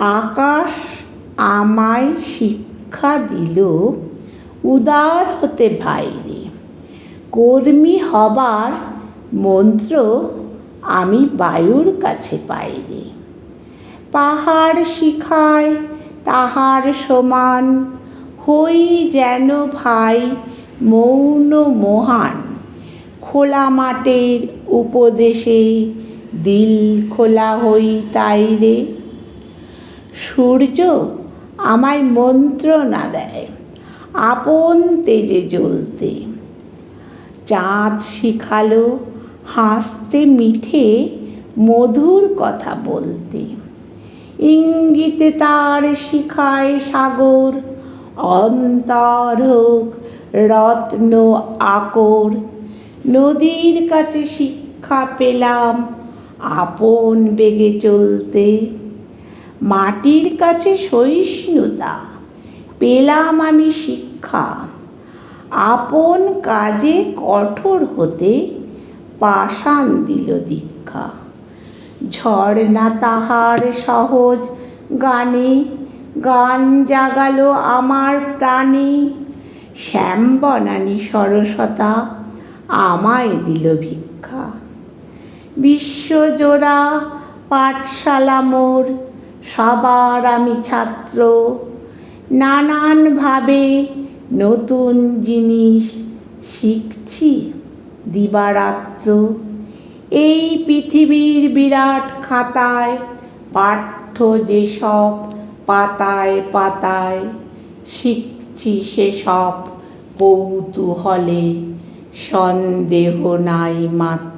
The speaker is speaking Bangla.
আকাশ আমায় শিক্ষা দিল, উদার হতে ভাইরে। কর্মী হবার মন্ত্র আমি বায়ুর কাছে পাইরে। পাহাড় শিখায় তাহার সমান, হই যেন ভাই মৌন মহান। খোলা মাঠের উপদেশে দিল খোলা হই তাই রে সূর্য আমায় মন্ত্রণা দেয়, আপন তেজে জ্বলতে। চাঁদ শিখালো হাসতে মিঠে মধুর কথা বলতে। ইঙ্গিতে তার শিখায় সাগর, অন্তর হোক রত্ন আকর। নদীর কাছে শিক্ষা পেলাম, আপন বেগে চলতে। মাটির কাছে সহিষ্ণুতা, পেলাম আমি শিক্ষা। আপন কাজে কঠোর হতে পাষাণ দিল দীক্ষা। ঝর্ণা তাহার সহজ গানে, গান জাগালো আমার প্রাণে। শ্যাম বনানী সরসতা আমায় দিল ভিক্ষা। বিশ্বজোড়া পাঠশালা মোর সবার আমি ছাত্র। নানানভাবে নতুন জিনিস শিখছি দিবারাত্র। এই পৃথিবীর বিরাট খাতায় পাঠ্য যেসব পাতায় পাতায় শিখছি সেসব কৌতূহলে, সন্দেহ নাই মাত্র।